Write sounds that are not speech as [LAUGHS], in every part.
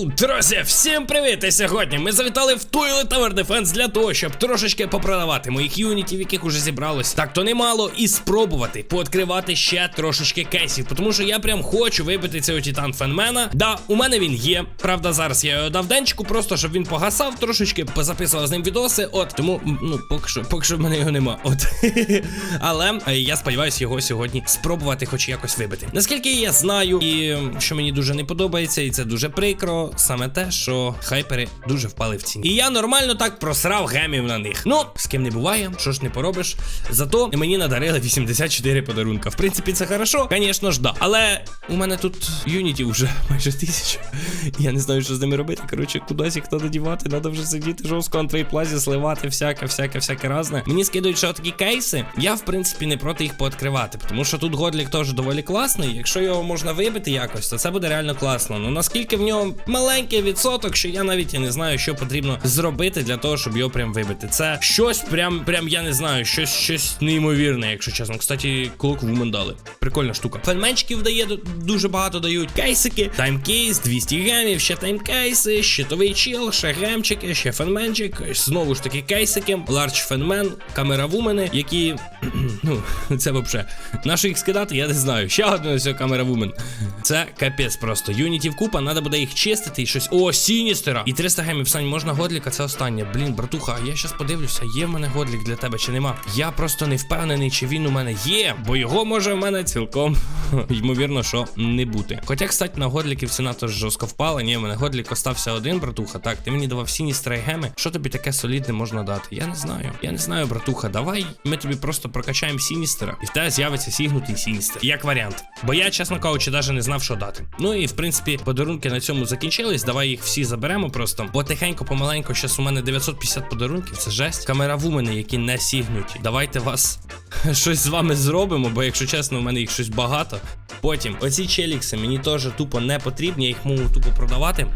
Йоу, друзі, всім привіт! І сьогодні ми завітали в Toilet Tower Defense для того, щоб трошечки попродавати моїх юнітів, яких уже зібралось. Так то немало, і спробувати пооткривати ще трошечки кейсів. Тому що я прям хочу вибити цього Титан Фенмена. Да, у мене він є. Правда, зараз я його дав денчику, просто щоб він погасав трошечки, позаписував з ним відоси. От тому, ну, поки що, поки що в мене його нема. От. [LAUGHS] Але е, я сподіваюся його сьогодні спробувати хоч якось вибити. Наскільки я знаю, і що мені дуже не подобається, і це дуже прикро, саме те, що хайпери дуже впали в ціні. І я нормально так просрав гемів на них. Ну, з ким не буває, що ж не поробиш. Зато мені надарили 84 подарунка. В принципі, це хорошо, звісно ж, да. Але у мене тут юнітів вже [LAUGHS] майже тисяча. Я не знаю, що з ними робити. Коротше, кудись їх треба дівати, треба вже сидіти жорстко на трейплазі, сливати всяке, всяке, всяке разне. Мені скидують ще такі кейси. Я, в принципі, не проти їх пооткривати, тому що тут годлік теж доволі класний. Якщо його можна вибити якось, то це буде реально класно. Ну наскільки в нього маленький відсоток, що я навіть і не знаю, що потрібно зробити для того, щоб його прям вибити. Це щось прям, прям я не знаю, щось, щось неймовірне, якщо чесно. Кстати, клок вумен дали. Прикольна штука. Фенменчиків дає дуже багато дають. Кейсики, таймкейс, 200 гемів, ще таймкейси, щитовий чіл, ще гемчики, ще фенменчик. Знову ж таки кейсики, ларч фенмен, камера вумени, які. [CLEARS THROAT] ну, [LAUGHS] це взагалі. На їх скидати, я не знаю. Ще одна ось камера вумен. Це капець просто. Юнітів купа, треба буде їх чистити і щось. О, Сіністера! І 300 гемів, Сань, можна годліка, це останнє. Блін, братуха, я щас подивлюся, є в мене годлік для тебе чи нема. Я просто не впевнений, чи він у мене є, бо його може в мене цілком [LAUGHS] ймовірно, що не бути. Хоча, кстати, на годліків ціна теж жорстко впала. Ні, в мене годлік остався один, братуха. Так, ти мені давав сіністера і геми. Що тобі таке солідне можна дати? Я не знаю. Я не знаю, братуха. Давай ми тобі просто прокачаємо сіністера, і в тебе з'явиться сігнутий сіністер. Як варіант. Бо я, чесно кажучи, навіть не знав, що дати. Ну і в принципі, подарунки на цьому закінчились. Давай їх всі заберемо просто. Бо тихенько, помаленько, зараз у мене 950 подарунків. Це жесть. Камера вумени, які не сігнуті. Давайте вас [LAUGHS] щось з вами зробимо, бо якщо чесно, у мене їх щось багато. Потім оці челікси мені теж тупо не потрібні, я їх можу тупо продавати.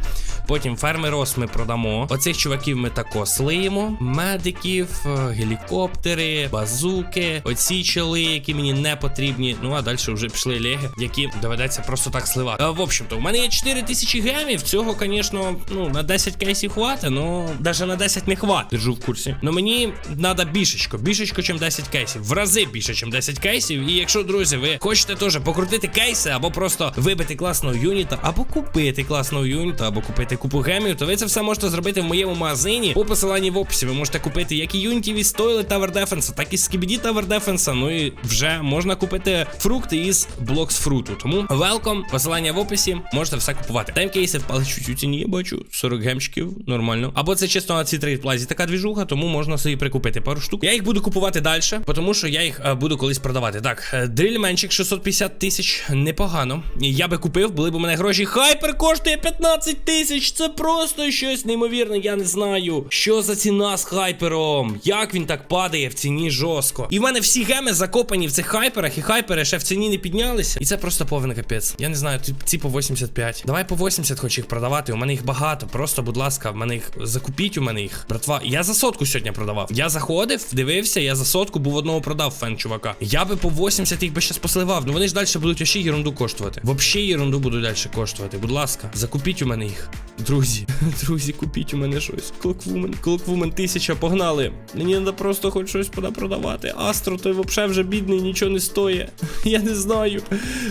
Потім фермерос ми продамо. Оцих чуваків ми тако слиємо. Медиків, е, гелікоптери, базуки, оці чоли, які мені не потрібні. Ну а далі вже пішли леги, які доведеться просто так сливати. А, в общем-то, у мене є 4 тисячі гемів. Цього, звісно, ну на 10 кейсів хватить, ну навіть на 10 не хватить. Держу в курсі. Ну мені треба більшечко, більшечко, чим 10 кейсів. В рази більше, чим 10 кейсів. І якщо, друзі, ви хочете теж покрутити кейси, або просто вибити класного юніта, або купити класного юніта, або купити купу гемів, то ви це все можете зробити в моєму магазині. По посиланні в описі ви можете купити як і юнітів із Toilet Tower Defense, так і Skibidi Tower Defense. Ну і вже можна купити фрукти із Blocks фруту. Тому welcome, посилання в описі, можете все купувати. Таймкейси впали чуть у ціні, бачу. 40 гемчиків, нормально. Або це чисто на цій трейдплазі така двіжуха, тому можна собі прикупити пару штук. Я їх буду купувати далі, тому що я їх е, буду колись продавати. Так, е, дрільменчик 650 тисяч, непогано. Я би купив, були б у мене гроші. Хайпер коштує 15 тисяч. Це просто щось неймовірне. Я не знаю, що за ціна з хайпером. Як він так падає в ціні жорстко. І в мене всі геми закопані в цих хайперах, і хайпери ще в ціні не піднялися. І це просто повний капець. Я не знаю, ці- по 85. Давай по 80 хоч їх продавати. У мене їх багато. Просто, будь ласка, в мене їх закупіть у мене їх. Братва, я за сотку сьогодні продавав. Я заходив, дивився, я за сотку був одного продав фен чувака. Я би по 80 їх би щас посливав. Ну вони ж далі будуть вообще ерунду коштувати. Вообще ерунду будуть далі коштувати. Будь ласка, закупіть у мене їх. Друзі, [LAUGHS] друзі, купіть у мене щось. Клоквумен, клоквумен тисяча, погнали. Мені треба просто хоч щось продавати. Астро, той вообще вже бідний, нічого не стоїть. [LAUGHS] Я не знаю.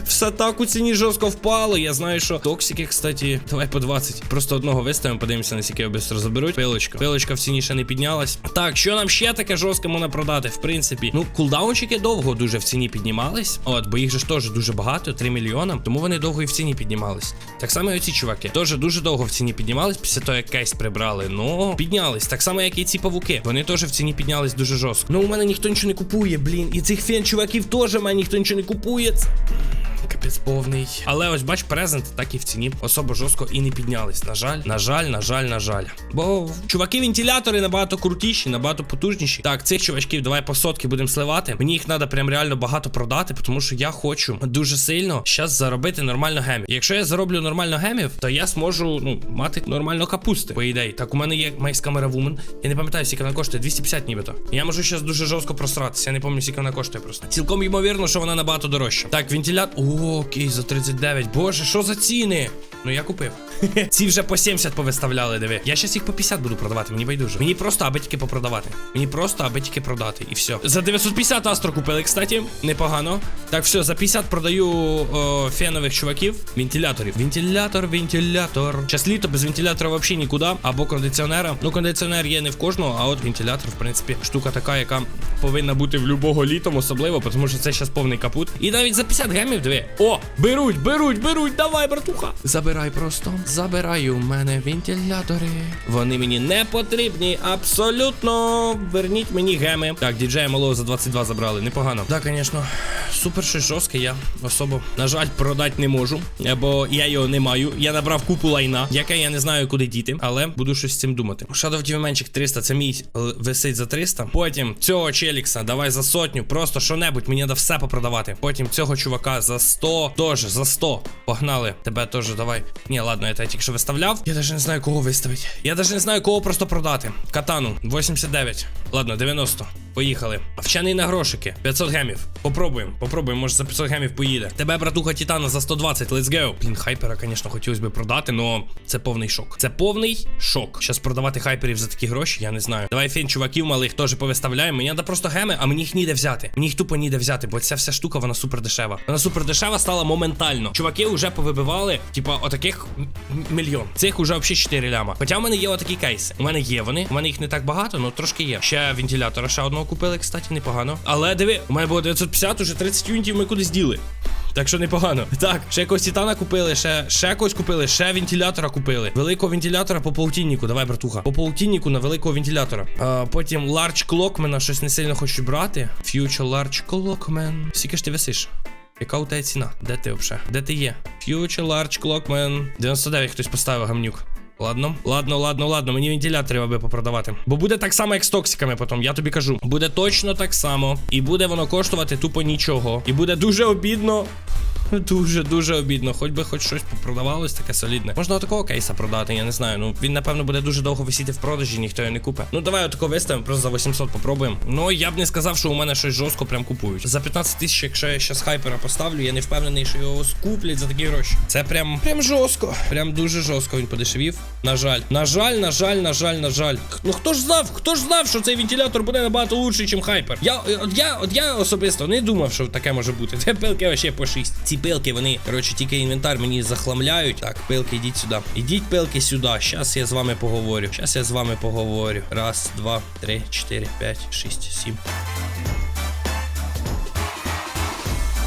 Все так у ціні жорстко впало. Я знаю, що токсики, кстати, давай по 20. Просто одного виставимо, подивимося, наскільки його швидко заберуть. Пилочка. Пилочка в ціні ще не піднялась. Так, що нам ще таке жорстке можна продати? В принципі, ну, кулдаунчики довго дуже в ціні піднімались. От, бо їх же теж дуже багато, 3 мільйона. Тому вони довго і в ціні піднімались. Так само і оці чуваки. Теж дуже довго в ціні піднімались після того, як кейс прибрали. Ну, піднялись. Так само, як і ці павуки. Вони теж в ціні піднялись дуже жорстко. Ну, у мене ніхто нічого не купує, блін. І цих фен чуваків теж мене ніхто нічого не купує. Капець. Але ось бач, презент так і в ціні особо жорстко і не піднялись. На жаль, на жаль, на жаль, на жаль. Бо чуваки-вентилятори набагато крутіші, набагато потужніші. Так, цих чувачків давай по сотки будемо сливати. Мені їх треба прям реально багато продати, тому що я хочу дуже сильно зараз заробити нормально гемів. Якщо я зароблю нормально гемів, то я зможу ну мати нормально капусти. По ідеї. Так, у мене є Майс Вумен. Я не пам'ятаю, скільки вона коштує 250 нібито. Я можу зараз дуже жорстко просратися. Я не пам'ятаю, скільки вона коштує просто. Цілком ймовірно, що вона набагато дорожча. Так, вентилятор. О, Окей, за 39. Боже, що за ціни? Ну я купив. [LAUGHS] Ці вже по 70 повиставляли, диви. Я щас їх по 50 буду продавати, мені байдуже. Мені просто аби тільки попродавати. Мені просто аби тільки продати. І все. За 950 астро купили, кстати. Непогано. Так, все, за 50 продаю о, фенових чуваків. Вентиляторів. Вентилятор, вентилятор. Час літо без вентилятора взагалі нікуди. Або кондиціонера. Ну, кондиціонер є не в кожного, а от вентилятор, в принципі, штука така, яка повинна бути в любого літом, особливо, тому що це зараз повний капут. І навіть за 50 гемів, диви. О, беруть, беруть, беруть, давай, братуха. Забирай просто. Забирай у мене вентилятори. Вони мені не потрібні. Абсолютно. Верніть мені геми. Так, діджея малого за 22 забрали. Непогано. Так, звісно, супер щось жорстке. Я особо, на жаль, продати не можу. Бо я його не маю. Я набрав купу лайна, яке я не знаю, куди діти, але буду щось з цим думати. Shadow Dimension 300, це мій е, висить за 300. Потім цього челікса, давай за сотню. Просто що-небудь, мені треба все попродавати. Потім цього чувака за 100. Теж за 100. Погнали. Тебе теж давай. Ні, ладно, я тебе тільки що виставляв. Я навіть не знаю, кого виставити. Я навіть не знаю, кого просто продати. Катану 89. Ладно, 90. Поїхали. Вчений на грошики. 500 гемів. Попробуємо. Попробуємо, може за 500 гемів поїде. Тебе, братуха Титана, за 120. Let's go. Блін, хайпера, звісно, хотілося би продати, але це повний шок. Це повний шок. Щас продавати хайперів за такі гроші, я не знаю. Давай фін, чуваків малих теж повиставляємо. Мені треба просто геми, а мені їх ніде взяти. Мені їх тупо ніде взяти, бо ця вся штука, вона супер дешева. Вона супер дешева стала моментально. Чуваки вже повибивали, типа, отаких мільйон. Цих уже взагалі 4 ляма. Хоча в мене є отакі кейси. У мене є вони. У мене їх не так багато, але трошки є. Ще вентилятора ще одного купили, кстати, непогано. Але диви, у мене було 950, уже 30 юнітів ми кудись діли. Так що непогано. Так, ще якогось титана купили, ще ще когось купили, ще вентилятора купили. Великого вентилятора по полтиннику. Давай, братуха. По полтиннику на великого вентилятора. А, потім Large Clockman щось не сильно хочу брати. Future Large Clockman. Скільки ж ти висиш? Яка у тебе ціна? Де ти взагалі? Де ти є? Future Large Clockman. 99 хтось поставив гамнюк. Ладно, ладно, ладно, ладно, мені вентиляторів аби попродавати. Бо буде так само, як з токсиками потім, я тобі кажу. Буде точно так само. І буде воно коштувати тупо нічого. І буде дуже обідно. [LAUGHS] Дуже дуже обідно, хоч би хоч щось попродавалось таке солідне. Можна отакого кейса продати, я не знаю. Ну він напевно буде дуже довго висіти в продажі, ніхто його не купить. Ну давай отако виставимо, просто за 800 попробуємо. Ну я б не сказав, що у мене щось жорстко прям купують. За 15 тисяч, якщо я щас хайпера поставлю, я не впевнений, що його скуплять за такі гроші. Це прям прям жорстко. Прям дуже жорстко він подешевів. На жаль, на жаль, на жаль, на жаль, на жаль. Ну хто ж знав, хто ж знав, що цей вентилятор буде набагато лучший, ніж хайпер. Я от я, от я особисто не думав, що таке може бути. [LAUGHS] Це пилки вообще по 6. Ці пилки, вони, коротше, тільки інвентар мені захламляють. Так, пилки, йдіть сюди. Ідіть пилки сюди. Щас я з вами поговорю. Щас я з вами поговорю. Раз, два, три, чотири, п'ять, шість, сім.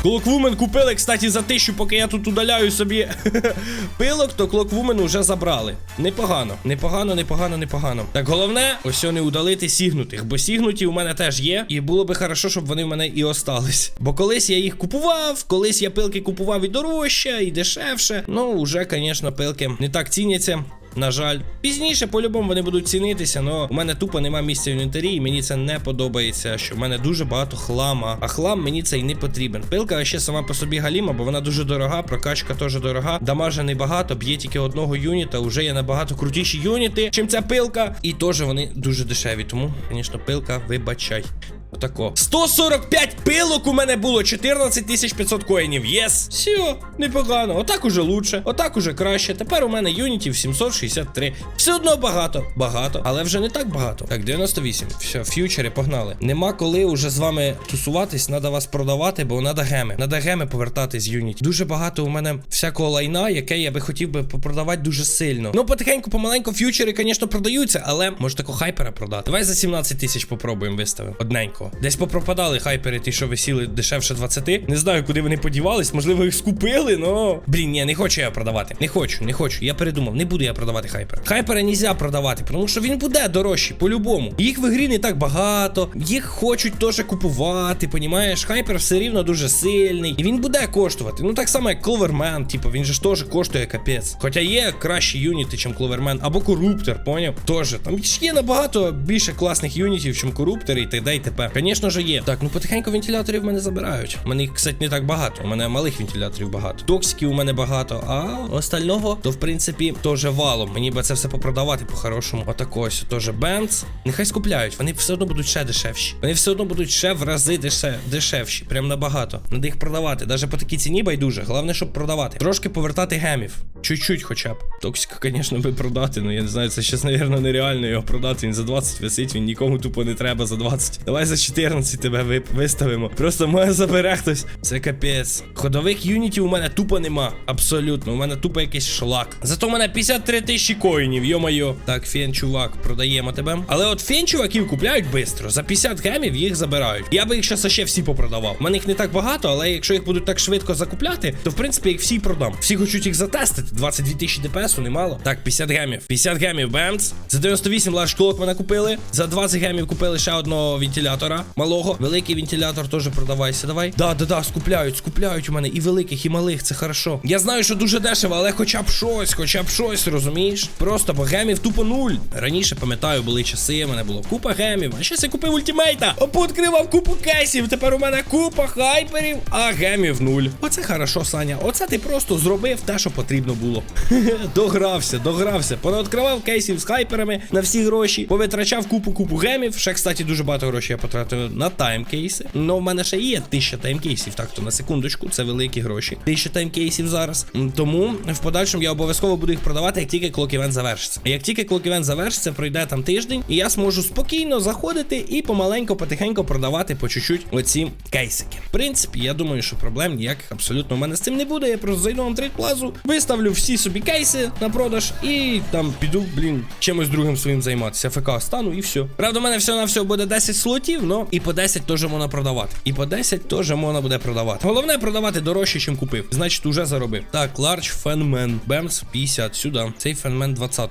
Клоквумен купили, кстати, за тисячу, поки я тут удаляю собі [LAUGHS] пилок, то Клоквумен уже забрали. Непогано, непогано, непогано, непогано. Так, головне, ось не удалити сігнутих, бо сігнуті у мене теж є. І було би хорошо, щоб вони в мене і остались. Бо колись я їх купував, колись я пилки купував і дорожче, і дешевше. Ну, вже, звісно, пилки не так ціняться. На жаль, пізніше по-любому вони будуть цінитися, але у мене тупо нема місця в інвентарі, і мені це не подобається. Що в мене дуже багато хлама. А хлам мені цей не потрібен. Пилка ще сама по собі галіма, бо вона дуже дорога, прокачка теж дорога. Дамажа небагато, б'є тільки одного юніта. Уже є набагато крутіші юніти, чим ця пилка. І теж вони дуже дешеві. Тому, звісно, пилка, вибачай. Отако. 145 пилок у мене було, 14 500 коїнів. Єс. Все, непогано. Отак уже лучше, отак уже краще. Тепер у мене юнітів 763. Все одно багато. Багато, але вже не так багато. Так, 98. Все, ф'ючери, погнали. Нема коли уже з вами тусуватись, треба вас продавати, бо треба геми. Треба геми повертати з юніт. Дуже багато у мене всякого лайна, яке я би хотів би попродавати дуже сильно. Ну, потихеньку, помаленьку, ф'ючери, звісно, продаються, але може такого хайпера продати. Давай за 17 тисяч попробуємо виставимо. Одненько. Десь попропадали хайпери, ті, що висіли дешевше 20. Не знаю, куди вони подівались. Можливо, їх скупили, но. Блін, ні, не хочу я продавати. Не хочу, не хочу. Я передумав, не буду я продавати хайпера. Хайпера нельзя продавати, тому що він буде дорожчий, по-любому. Їх в ігрі не так багато, їх хочуть теж купувати, понімаєш? Хайпер все рівно дуже сильний. І він буде коштувати. Ну так само, як Кловермен, типу, він же ж теж коштує капець. Хоча є кращі юніти, ніж Кловермен, або Коруптер, поняв? Тоже. Там є набагато більше класних юнітів, ніж Коруптери і т.д. і т.п. але, звісно ж, є. Так, ну потихеньку вентиляторів мене забирають. У мене їх, кстати, не так багато. У мене малих вентиляторів багато. Токсиків у мене багато, а остального, то в принципі теж валом. Мені би це все попродавати по-хорошому. Отако ось теж Бенц. Нехай скупляють, вони все одно будуть ще дешевші. Вони все одно будуть ще в рази деше... дешевші. Прям набагато. Надо їх продавати. Навіть по такій ціні байдуже. Головне, щоб продавати. Трошки повертати гемів. Чуть-чуть хоча б. Токсика, звісно, би продати, ну я не знаю, це щас, напевно, нереально його продати. Він за 20 висить, він нікому тупо не треба за 20. Давай за 14 тебе виставимо. Просто моє забере хтось. Це капець. Ходових юнітів у мене тупо нема. Абсолютно. У мене тупо якийсь шлак. Зато у мене 53 тисячі коїнів, йо-моє. Так, фен, чувак, продаємо тебе. Але от фен чуваків купляють швидко. За 50 гемів їх забирають. Я би їх щас ще всі попродавав. У мене їх не так багато, але якщо їх будуть так швидко закупляти, то в принципі їх всі продам. Всі хочуть їх затестити. 22 тисячі ДПС, немало. Так, 50 гемів. 50 гемів, бемц. За 98 ларш клок мене купили. За 20 гемів купили ще одного вентилятора. Малого. Великий вентилятор теж продавайся. Давай. Да, да, да, скупляють, скупляють у мене і великих, і малих. Це хорошо. Я знаю, що дуже дешево, але хоча б щось, хоча б щось, розумієш? Просто бо гемів тупо нуль. Раніше пам'ятаю, були часи, в мене було купа гемів. А щас я купив ультимейта. Опооткривав купу кейсів. Тепер у мене купа хайперів, а гемів нуль. Оце хорошо, Саня. Оце ти просто зробив те, що потрібно було. [LAUGHS] догрався, догрався. Понадкривав кейсів з хайперами на всі гроші. Повитрачав купу купу гемів. Ще, кстати, дуже багато грошей я потратив на таймкейси. Ну, в мене ще є тисяча таймкейсів. Так, то на секундочку, це великі гроші. Тисяча таймкейсів зараз. Тому в подальшому я обов'язково буду їх продавати, як тільки клок івент завершиться. Як тільки клок івент завершиться, пройде там тиждень, і я зможу спокійно заходити і помаленько, потихеньку продавати по чуть-чуть оці кейсики. В принципі, я думаю, що проблем ніяких абсолютно у мене з цим не буде. Я просто зайду на трейд-плазу, виставлю всі собі кейси на продаж і там піду, блін, чимось другим своїм займатися. ФК стану і все. Правда, у мене все на все буде 10 слотів, но і по 10 теж можна продавати. І по 10 теж можна буде продавати. Головне продавати дорожче, ніж купив. Значить, уже заробив. Так, Large Фенмен. Бемс 50 сюди. Цей фенмен 20.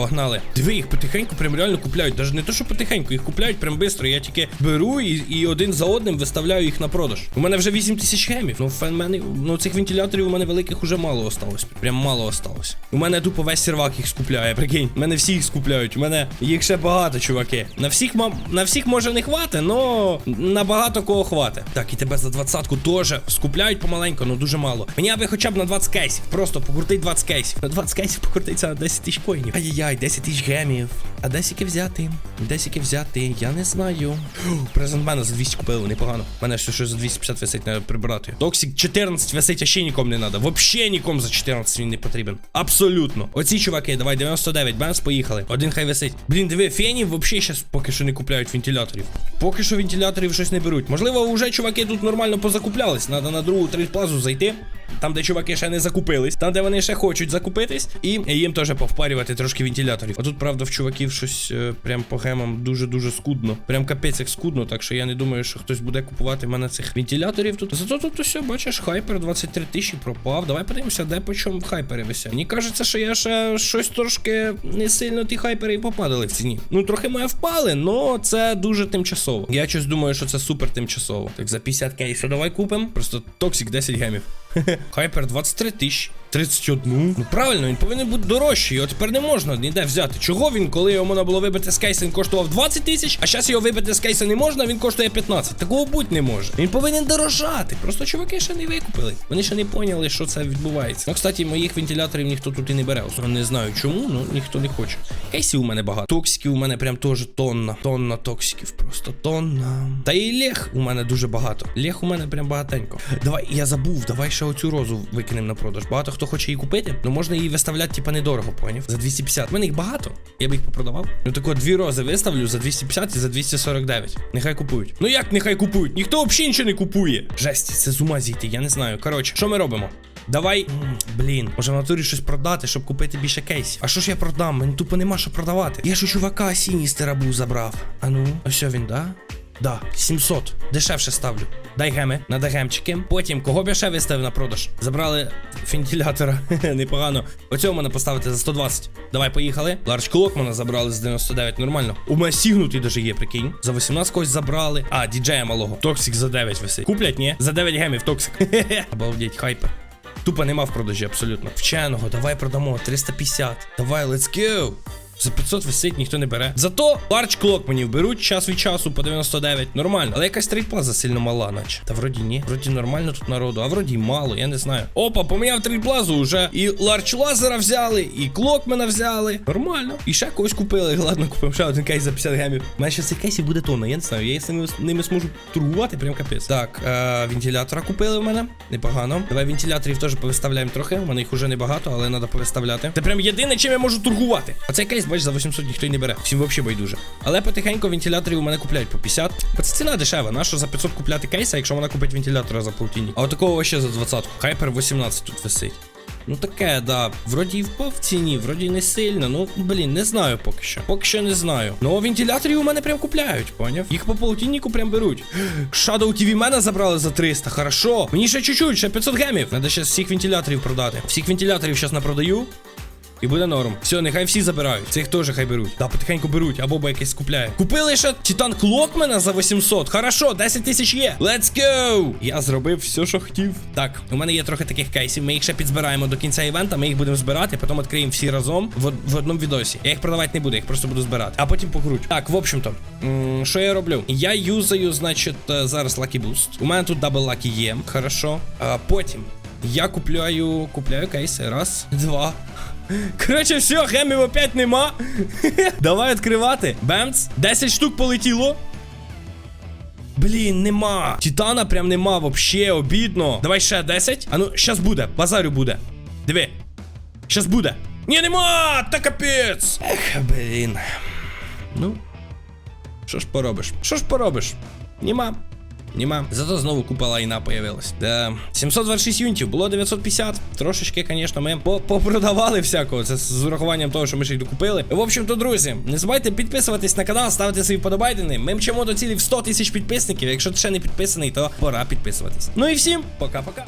Погнали. Диви, їх потихеньку прям реально купляють. Даже не то, що потихеньку, їх купляють прям швидко. Я тільки беру і, і один за одним виставляю їх на продаж. У мене вже 8 тисяч гемів. Ну, фенмени, ну цих вентиляторів у мене великих уже мало осталось. Прям мало осталось. У мене тупо весь сервак їх скупляє, прикинь. У мене всі їх скупляють. У мене їх ще багато, чуваки. На всіх мам, на всіх може не хвати, но на багато кого хвати. Так, і тебе за двадцятку теж скупляють помаленьку, ну дуже мало. Мені аби хоча б на 20 кейсів. Просто покрутить 20 кейсів. На 20 кейсів покрутиться на 10 тисяч коїнів. Ай-яй-яй, 10 тисяч гемів. А десіки взяти? Десіки взяти, я не знаю. [GASPS] Презент мене за 200 купили, непогано. Мене ще щось за 250 висить, треба прибрати. Токсик 14 висить, а ще нікому не треба. Вообще нікому за 14 він не потрібен. Абсолютно. Оці чуваки, давай 99, бенс, поїхали. Один хай висить. Блін, диви, фенів вообще щас поки що не купляють вентиляторів. Поки що вентиляторів щось не беруть. Можливо, вже чуваки тут нормально позакуплялись. Надо на другу трейдплазу зайти. Там, де чуваки ще не закупились, там, де вони ще хочуть закупитись, і їм теж повпарювати трошки вентиляторів. А тут, правда, в чуваків щось е, прям по гемам дуже-дуже скудно. Прям капець як скудно, так що я не думаю, що хтось буде купувати мене цих вентиляторів тут. Зато тут усе, бачиш, хайпер 23 тисячі пропав. Давай подивимося, де по чому хайпери висять. Мені кажеться, що я ще щось трошки не сильно ті хайпери попадали в ціні. Ну, трохи моє впали, но це дуже тимчасово. Я щось думаю, що це супер тимчасово. Так, за 50 кейсу давай купимо. Просто токсик 10 гемів. [LAUGHS] Хайпер 23 тисячі. 31. Ну правильно, він повинен бути дорожчий. Його тепер не можна ніде взяти. Чого він, коли його можна було вибити з кейса, він коштував 20 тисяч, а зараз його вибити з кейса не можна, він коштує 15. Такого бути не може. Він повинен дорожати. Просто чуваки ще не викупили. Вони ще не поняли, що це відбувається. Ну, кстати, моїх вентиляторів ніхто тут і не бере. Особливо Не знаю чому, ну ніхто не хоче. Кейсів у мене багато. Токсиків у мене прям теж тонна. Тонна токсиків, просто тонна. Та і лех у мене дуже багато. Лех у мене прям багатенько. Давай, я забув, давай ще оцю розу викинемо на продаж. Багато хто хоче її купити, ну можна її виставляти, типа, недорого, поняв? За 250. У мене їх багато. Я б їх попродавав. Ну тако дві рози виставлю за 250 і за 249. Нехай купують. Ну як нехай купують? Ніхто взагалі нічого не купує. Жесть, це з ума зійти, я не знаю. Коротше, що ми робимо? Давай, блін, може в натурі щось продати, щоб купити більше кейсів. А що ж я продам? Мені тупо нема що продавати. Я ж у чувака Сіністера був забрав. А ну, ось він, да? Да, 700. Дешевше ставлю. Дай геми, надо гемчики. Потім, кого б я ще виставив на продаж? Забрали вентилятора. [LAUGHS] Непогано. Оцього мене поставити за 120. Давай, поїхали. Ларч клок мене забрали з 99. Нормально. У мене сігнутий даже є, прикинь. За 18 когось забрали. А, діджея малого. Токсик за 9 висить. Куплять, ні? За 9 гемів токсик. [LAUGHS] Обалдеть, хайпер. Тупо нема в продажі абсолютно. Вченого, давай продамо. 350. Давай, let's go. За 500 висить, ніхто не бере. Зато ларч клок мені вберуть час від часу по 99. Нормально. Але якась трейдплаза сильно мала, наче. Та вроді ні. Вроді нормально тут народу, а вроді мало, я не знаю. Опа, поміняв трейдплазу уже. І ларч лазера взяли, і клок мене взяли. Нормально. І ще когось купили. [LAUGHS] Ладно, купимо ще один кейс за 50 гемів. У мене ще цих кейсів буде тонна, я не знаю. Я ними, ними зможу торгувати, прям капець. Так, е, вентилятора купили в мене. Непогано. Давай вентиляторів теж повиставляємо трохи. У мене їх уже небагато, але треба повиставляти. Це прям єдине, чим я можу торгувати. А цей кейс, бач, за 800 ніхто й не бере. Всім взагалі байдуже. Але потихеньку вентиляторів у мене купляють по 50. Бо це ціна дешева. Нащо за 500 купляти кейса, якщо вона купить вентилятора за полтинні. А такого ще за 20. Хайпер 18 тут висить. Ну таке, да. Вроді і впав в ціні, вроді не сильно. Ну, блін, не знаю поки що. Поки що не знаю. Ну, вентиляторів у мене прям купляють, поняв? Їх по полтиннику прям беруть. [GASPS] Shadow TV мене забрали за 300, хорошо. Мені ще чуть-чуть, ще 500 гемів. Надо ще всіх вентиляторів продати. Всіх вентиляторів зараз напродаю. І буде норм. Все, нехай всі забирають. Цих теж хай беруть. Да, потихеньку беруть, або бо якийсь купляє. Купили ще Титан Клокмена за 800. Хорошо, 10 тисяч є. Let's go! Я зробив все, що хотів. Так, у мене є трохи таких кейсів. Ми їх ще підзбираємо до кінця івента. Ми їх будемо збирати, потім відкриємо всі разом в, в одному відосі. Я їх продавати не буду, я їх просто буду збирати. А потім покручу. Так, в общем-то, що я роблю? Я юзаю, значить, е, зараз Lucky Boost. У мене тут дабл Lucky є. Хорошо. А потім я купляю. Купляю кейси. Раз, два. Коротше, все, гемів опять нема. [LAUGHS] Давай відкривати. Бемц. 10 штук полетіло. Блін, нема. Титана прям нема, вообще обідно. Давай ще 10. А ну, щас буде. Базарю буде. Диви. Щас буде. Ні, нема! Та капець. Ех, блін. Ну. Що ж поробиш? Що ж поробиш? Нема. Нема. Зато знову купа лайна появилась. Да. 726 юнітів, було 950. Трошечки, звісно, ми попродавали всякого. Це з урахуванням того, що ми ще й докупили. В общем-то, друзі, не забувайте підписуватись на канал, ставити свої подобайдени. Ми мчимо до цілі в 100 тисяч підписників. Якщо ти ще не підписаний, то пора підписуватись. Ну і всім, пока-пока.